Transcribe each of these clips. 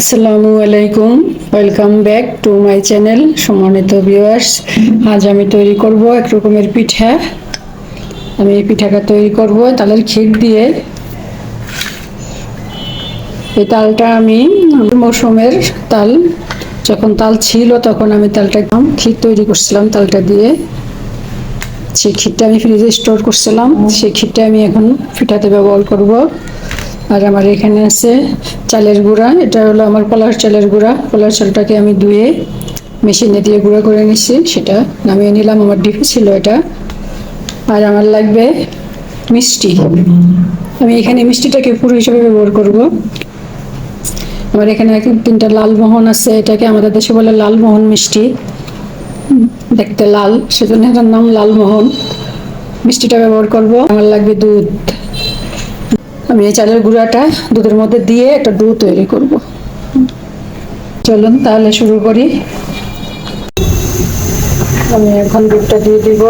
আসসালামু আলাইকুম। Welcome back to my channel সম্মানিত ভিউয়ার্স আজ আমি তৈরি করব এক রকমের পিঠা। আমি এই পিঠাটা তৈরি করব তালের ক্ষীর দিয়ে। এই তালটা আমি মৌসুমের তাল, যখন তাল ছিল তখন আমি তালটা একদম ক্ষীর তৈরি করছিলাম তালটা দিয়ে। সেই ক্ষীরটা আমি ফ্রিজে স্টোর করছিলাম। সেই ক্ষীরটা আমি এখন পিঠাতে ব্যবহার করব। আর আমার এখানে আছে চালের গুঁড়া। এটা হলো আমার কলার চালের গুঁড়া। কলার চালটাকে আমি ধুয়ে মেশিনে দিয়ে গুঁড়া করে নিচ্ছি সেটা নামিয়ে নিলাম। আমার ডিপি ছিল এটা। আর আমার লাগবে মিষ্টি। আমি এখানে মিষ্টিটাকে পুরো হিসাবে ব্যবহার করব। আমার এখানে এক তিনটা লালমোহন আছে। এটাকে আমাদের দেশে বলে লালমোহন মিষ্টি। দেখতে লাল। সেজন্য এটার নাম লালমোহন মিষ্টিটা ব্যবহার করব। আমার লাগবে দুধ। আমি এই চালের গুঁড়াটা দুধের মধ্যে দিয়ে একটা ডো তৈরি করব। চলুন তাহলে শুরু করি। আমি এখন দুধটা দিয়ে দিব।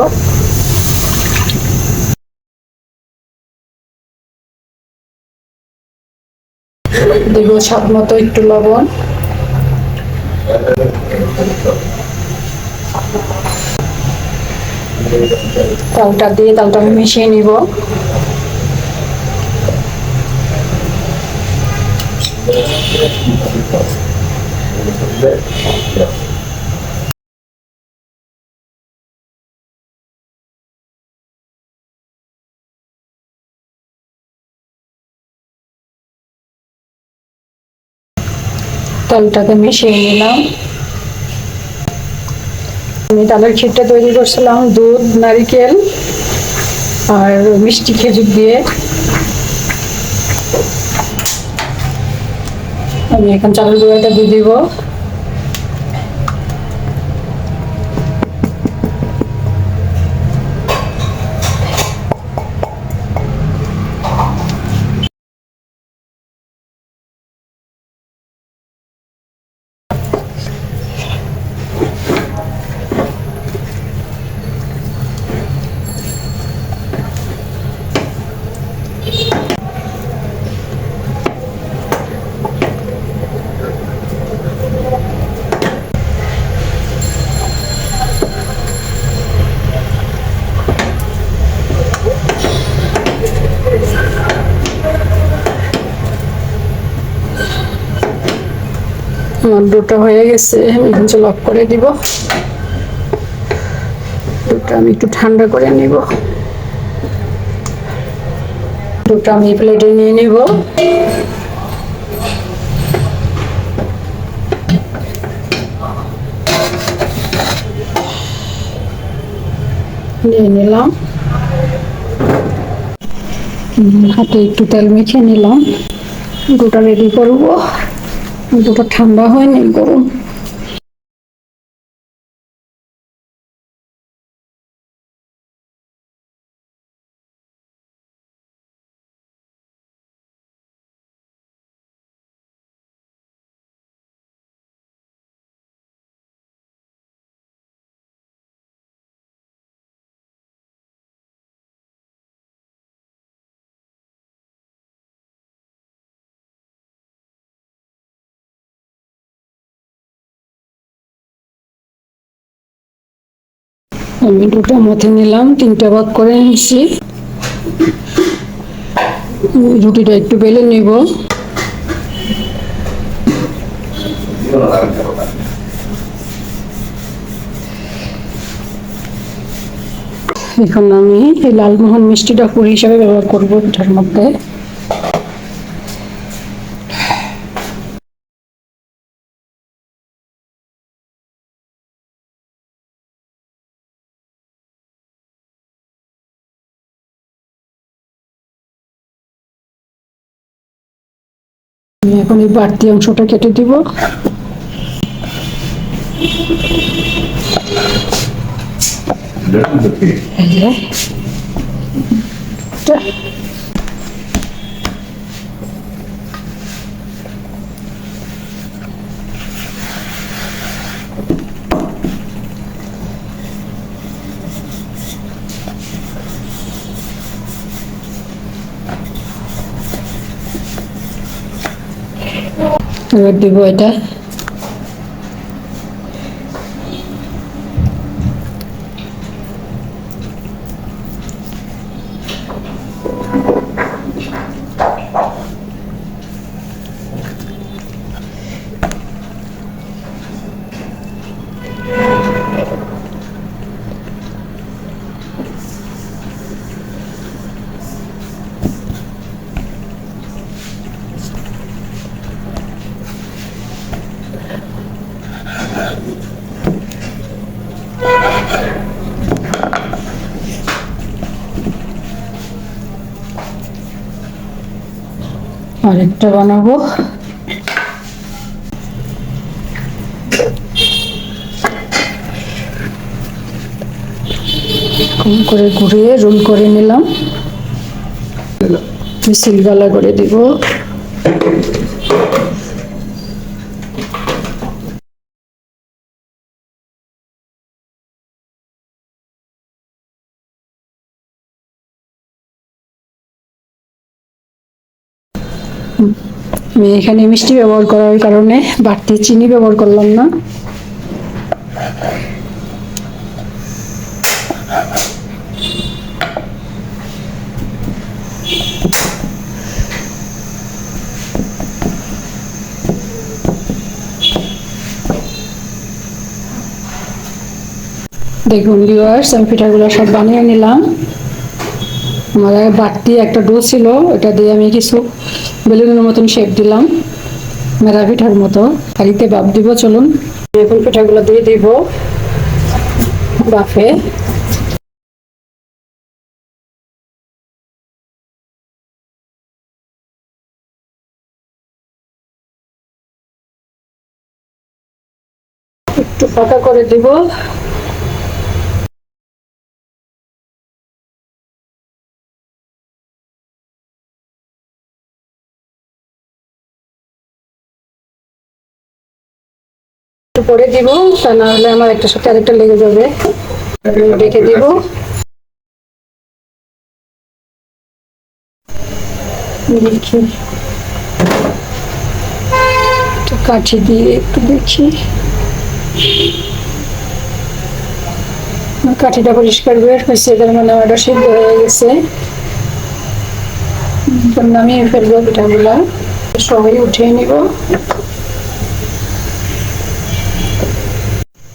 দিব স্বাদ মতো একটু লবণ। তালটা দিয়ে তালটা আমি মিশিয়ে নিব। তালটাকে মিশিয়ে নিলাম। আমি তালের ক্ষীরটা তৈরি করছিলাম দুধ নারিকেল আর মিষ্টি খেজুর দিয়ে। আমি এখন চালের গুঁড়াটা দিয়ে দিব। আমার দুটো হয়ে গেছে, আমি এখন লক করে দিব। দুটো আমি একটু ঠান্ডা করে নিব। দুটো আমি প্লেটে নিয়ে নিব। নিয়ে নিলাম। হাতে একটু তেল মেখে নিলাম। দুটো রেডি করব। দুটো ঠান্ডা হয়নি গরম আমি দুটো মথে নিলাম, তিনটা ভাগ করে নিচ্ছি রুটিটা একটু বেলে নিব। এখন আমি এই লালমোহন মিষ্টিটা পুরি হিসাবে ব্যবহার করব এটার মধ্যে। আমি এখন এই বাড়তি অংশটা কেটে দিব। এই ወድ ወደ আরেকটা বানাবো। কম করে ঘুরিয়ে রোল করে নিলাম। মিছিল গালা করে দিব। আমি এখানে মিষ্টি ব্যবহার করার কারণে বাড়তি চিনি ব্যবহার করলাম না। দেখুন ভিউয়ার্স আমি পিঠাগুলো সব বানিয়ে নিলাম। আমার বাড়তি একটা ডো ছিল, ওটা দিয়ে আমি কিছু বেলুনের মতন শেপ দিলাম। মেরা পিঠার মতো। হাঁড়িতে বাপ দিব, চলুন। এখন পিঠাগুলো দিয়ে দিব। বাফে একটু ফাঁকা করে দিব। পরে দিব, তা না হলে আমার একটা সাথে আরেকটা লেগে যাবে। রেখে দিব। দেখি। কাঠি দিয়ে একটু দেখি। কাঠিটা পরিষ্কার বের হয়েছে তার মানে ওটা সিদ্ধ হয়ে গেছে। নামিয়ে ফেলব পিঠাগুলা। সবাই উঠিয়ে নিব।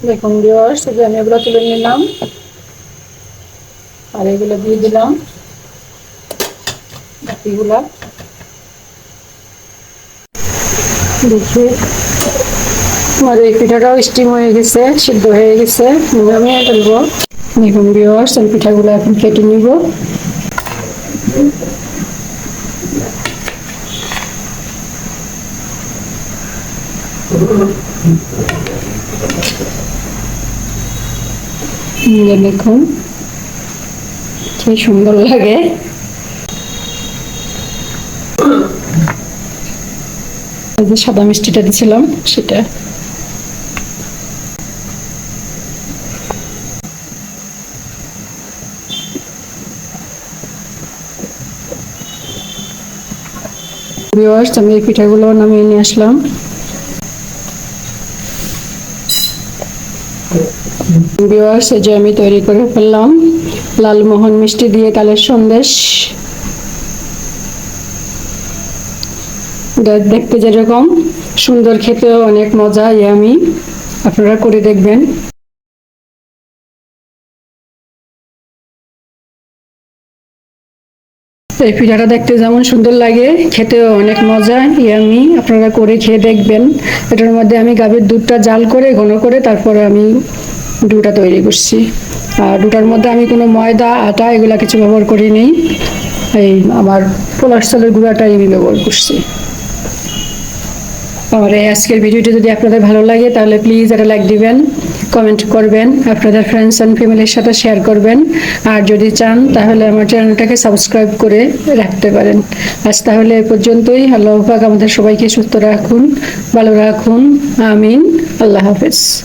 দেখুন ভিউয়ার্স এই যে আমি এগুলো তুলে নিলাম। আর এগুলো দিয়ে দিলাম। বাকিগুলা। দেখি। আমার এই পিঠাটাও স্টিম হয়ে গেছে, সিদ্ধ হয়ে গেছে। আমি ফেলব দেখুন ভিউয়ার্স আমি পিঠাগুলো এখন কেটে নিব। নিয়ে দেখুন। কি সুন্দর লাগে। এই যে সাদা মিষ্টিটা দিছিলাম, সেটা। আমি এই পিঠাগুলো নামিয়ে নিয়ে আসলাম। ভিউয়ার্স এই যে আমি তৈরি করে ফেললাম লালমোহন মিষ্টি দিয়ে কালের সন্দেশ। দেখতে যেরকম, সুন্দর খেতেও অনেক মজা, ইয়ামি। আপনারা করে দেখবেন। এই পিঠাটা দেখতে যেমন সুন্দর লাগে, খেতেও অনেক মজা, ইয়ামি। আপনারা করে খেয়ে দেখবেন। এটার মধ্যে আমি গাভীর দুধটা জাল করে, ঘন করে, তারপরে আমি ডুটা তৈরি করছি। আর ডুটার মধ্যে আমি কোনো ময়দা, আটা এগুলো কিছু ব্যবহার করি করিনি এই আমার পোলার চালের গুঁড়াটাই আমি ব্যবহার করছি। আর এই আজকের ভিডিওটি যদি আপনাদের ভালো লাগে, তাহলে প্লিজ একটা লাইক দিবেন কমেন্ট করবেন, আপনাদের ফ্রেন্ডস অ্যান্ড ফ্যামিলির সাথে শেয়ার করবেন। আর যদি চান, তাহলে আমার চ্যানেলটাকে সাবস্ক্রাইব করে রাখতে পারেন। আজ তাহলে এ পর্যন্তই। আল্লাহ আমাদের সবাইকে সুস্থ রাখুন, ভালো রাখুন। আমিন। আল্লাহ হাফেজ।